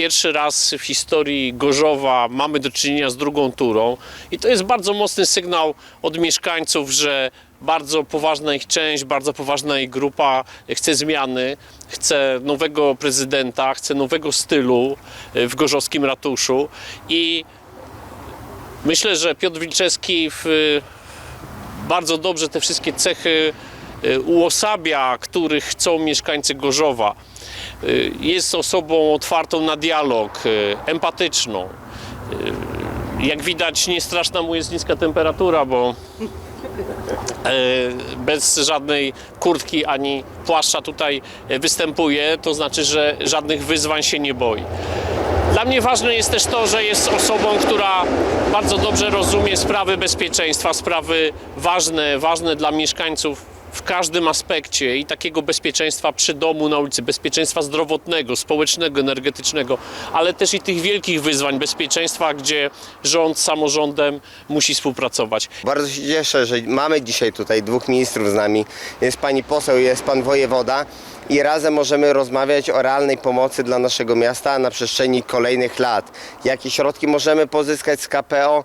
pierwszy raz w historii Gorzowa mamy do czynienia z drugą turą i to jest bardzo mocny sygnał od mieszkańców, że bardzo poważna ich część, bardzo poważna ich grupa chce zmiany, chce nowego prezydenta, chce nowego stylu e, w gorzowskim ratuszu i myślę, że Piotr Wilczewski w, bardzo dobrze te wszystkie cechy e, uosabia, których chcą mieszkańcy Gorzowa. E, Jest osobą otwartą na dialog, e, empatyczną. E, Jak widać, nie straszna mu jest niska temperatura, bo e, bez żadnej kurtki ani płaszcza tutaj e, występuje, to znaczy, że żadnych wyzwań się nie boi. Dla mnie ważne jest też to, że jest osobą, która bardzo dobrze rozumie sprawy bezpieczeństwa, sprawy ważne, ważne dla mieszkańców w każdym aspekcie i takiego bezpieczeństwa przy domu, na ulicy, bezpieczeństwa zdrowotnego, społecznego, energetycznego, ale też i tych wielkich wyzwań bezpieczeństwa, gdzie rząd z samorządem musi współpracować. Bardzo się cieszę, że mamy dzisiaj tutaj dwóch ministrów z nami. Jest pani poseł, jest pan wojewoda i razem możemy rozmawiać o realnej pomocy dla naszego miasta na przestrzeni kolejnych lat. Jakie środki możemy pozyskać z KPO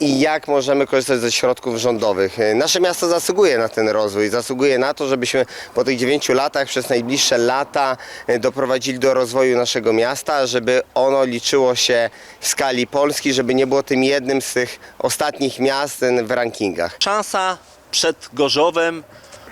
i jak możemy korzystać ze środków rządowych. Nasze miasto zasługuje na ten rozwój, zasługuje na to, żebyśmy po tych 9 latach przez najbliższe lata e, doprowadzili do rozwoju naszego miasta, żeby ono liczyło się w skali Polski, żeby nie było tym jednym z tych ostatnich miast e, w rankingach. Szansa przed Gorzowem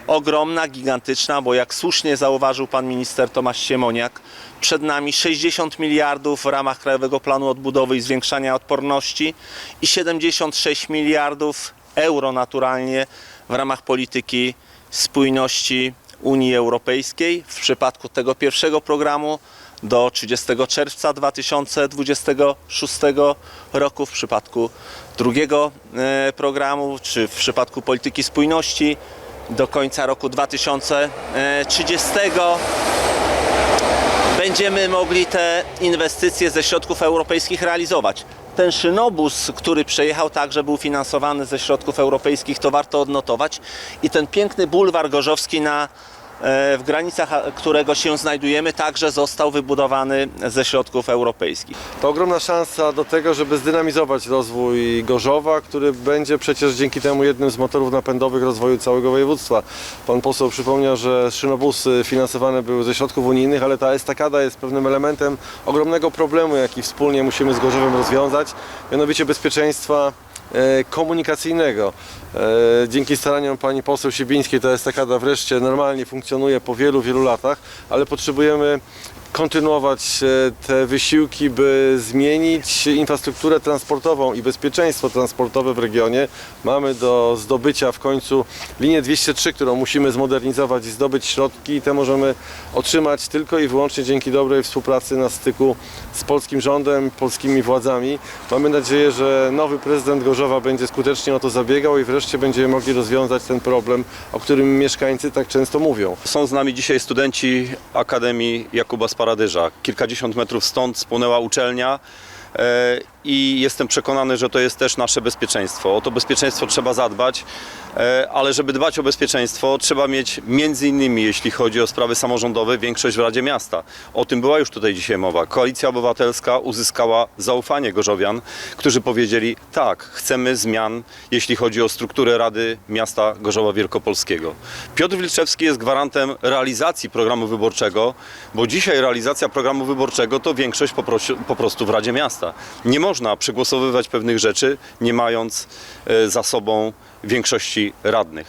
ogromna, gigantyczna, bo jak słusznie zauważył pan minister Tomasz Siemoniak, przed nami 60 miliardów w ramach Krajowego Planu Odbudowy i Zwiększania Odporności i 76 miliardów euro naturalnie w ramach polityki spójności Unii Europejskiej. W przypadku tego pierwszego programu do 30 czerwca 2026 roku, w przypadku drugiego e, programu, czy w przypadku polityki spójności do końca roku 2030 będziemy mogli te inwestycje ze środków europejskich realizować. Ten szynobus, który przejechał także był finansowany ze środków europejskich, to warto odnotować. I ten piękny bulwar gorzowski na w granicach którego się znajdujemy, także został wybudowany ze środków europejskich. To ogromna szansa do tego, żeby zdynamizować rozwój Gorzowa, który będzie przecież dzięki temu jednym z motorów napędowych rozwoju całego województwa. Pan poseł przypomniał, że szynobusy finansowane były ze środków unijnych, ale ta estakada jest pewnym elementem ogromnego problemu, jaki wspólnie musimy z Gorzowem rozwiązać, mianowicie bezpieczeństwa e, komunikacyjnego. E, Dzięki staraniom pani poseł Siebińskiej ta estakada wreszcie normalnie funkcjonuje po wielu, wielu latach, ale potrzebujemy kontynuować e, te wysiłki, by zmienić infrastrukturę transportową i bezpieczeństwo transportowe w regionie. Mamy do zdobycia w końcu linię 203, którą musimy zmodernizować i zdobyć środki i te możemy otrzymać tylko i wyłącznie dzięki dobrej współpracy na styku z polskim rządem, polskimi władzami. Mamy nadzieję, że nowy prezydent Gorzowa będzie skutecznie o to zabiegał i wreszcie będziemy mogli rozwiązać ten problem, o którym mieszkańcy tak często mówią. Są z nami dzisiaj studenci Akademii Jakuba Sparadyża. Kilkadziesiąt metrów stąd spłonęła uczelnia i jestem przekonany, że to jest też nasze bezpieczeństwo. O to bezpieczeństwo trzeba zadbać, e, ale żeby dbać o bezpieczeństwo trzeba mieć między innymi, jeśli chodzi o sprawy samorządowe, większość w Radzie Miasta. O tym była już tutaj dzisiaj mowa. Koalicja Obywatelska uzyskała zaufanie gorzowian, którzy powiedzieli tak, chcemy zmian, jeśli chodzi o strukturę Rady Miasta Gorzowa Wielkopolskiego. Piotr Wilczewski jest gwarantem realizacji programu wyborczego, bo dzisiaj realizacja programu wyborczego to większość po prostu w Radzie Miasta. Nie można przegłosowywać pewnych rzeczy, nie mając e, za sobą większości radnych.